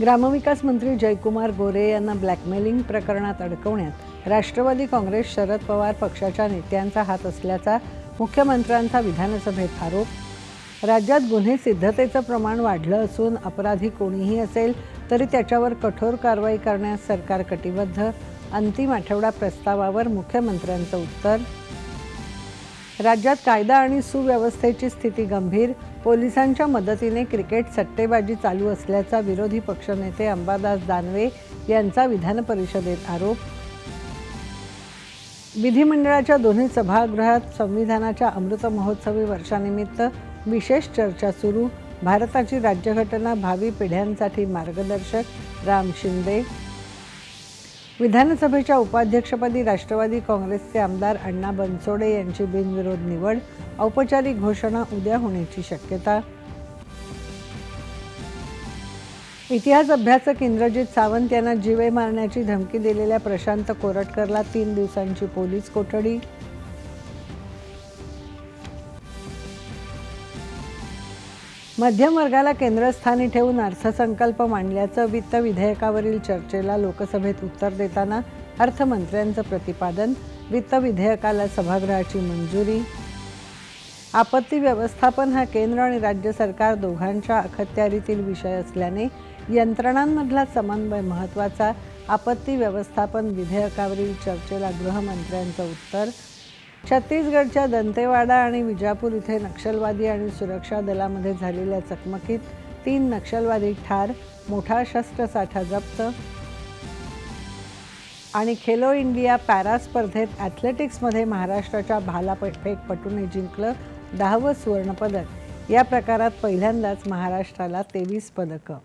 ग्रामविकास मंत्री जयकुमार गोरे यांना ब्लॅकमेलिंग प्रकरणात अडकवण्यात राष्ट्रवादी काँग्रेस शरद पवार पक्षाच्या नेत्यांचा हात असल्याचा मुख्यमंत्र्यांचा विधानसभेत आरोप. राज्यात गुन्हे सिद्धतेचं प्रमाण वाढलं असून अपराधी कोणीही असेल तरी त्याच्यावर कठोर कारवाई करण्यास सरकार कटिबद्ध. अंतिम आठवडा प्रस्तावावर मुख्यमंत्र्यांचं उत्तर. राज्यात कायदा आणि सुव्यवस्थेची स्थिती गंभीर पोलिसांच्या मदतीने क्रिकेट सट्टेबाजी चालू असल्याचा विरोधी पक्षनेते अंबादास दानवे यांचा विधान परिषदेत आरोप. विधिमंडळाच्या दोन्ही सभागृहात संविधानाच्या अमृत महोत्सवी वर्षानिमित्त विशेष चर्चा सुरू. भारताची राज्यघटना भावी पिढ्यांसाठी मार्गदर्शक. राम शिंदे विधानसभेच्या उपाध्यक्षपदी राष्ट्रवादी काँग्रेसचे आमदार अण्णा बनसोडे यांची बिनविरोध निवड औपचारिक घोषणा उद्या होण्याची शक्यता. इतिहास अभ्यासक इंद्रजित सावंत यांना जीवे मारण्याची धमकी दिलेल्या प्रशांत कोरटकरला तीन दिवसांची पोलीस कोठडी. मध्यमवर्गाला केंद्रस्थानी ठेवून अर्थसंकल्प मांडल्याचं वित्त विधेयकावरील चर्चेला लोकसभेत उत्तर देताना अर्थमंत्र्यांचं प्रतिपादन वित्त विधेयकाला सभागृहाची मंजुरी. आपत्ती व्यवस्थापन हा केंद्र आणि राज्य सरकार दोघांच्या अखत्यारीतील विषय असल्याने यंत्रणांमधला समन्वय महत्त्वाचा. आपत्ती व्यवस्थापन विधेयकावरील चर्चेला गृहमंत्र्यांचं उत्तर छत्तीसगडच्या दंतेवाडा आणि विजापूर इथे नक्षलवादी आणि सुरक्षा दलामध्ये झालेल्या चकमकीत तीन नक्षलवादी ठार मोठा शस्त्रसाठा जप्त आणि खेलो इंडिया पॅरा स्पर्धेत ॲथलेटिक्समध्ये महाराष्ट्राच्या भालाफेकपटूने जिंकलं दहावं सुवर्णपदक. या प्रकारात पहिल्यांदाच महाराष्ट्राला तेवीस पदकं.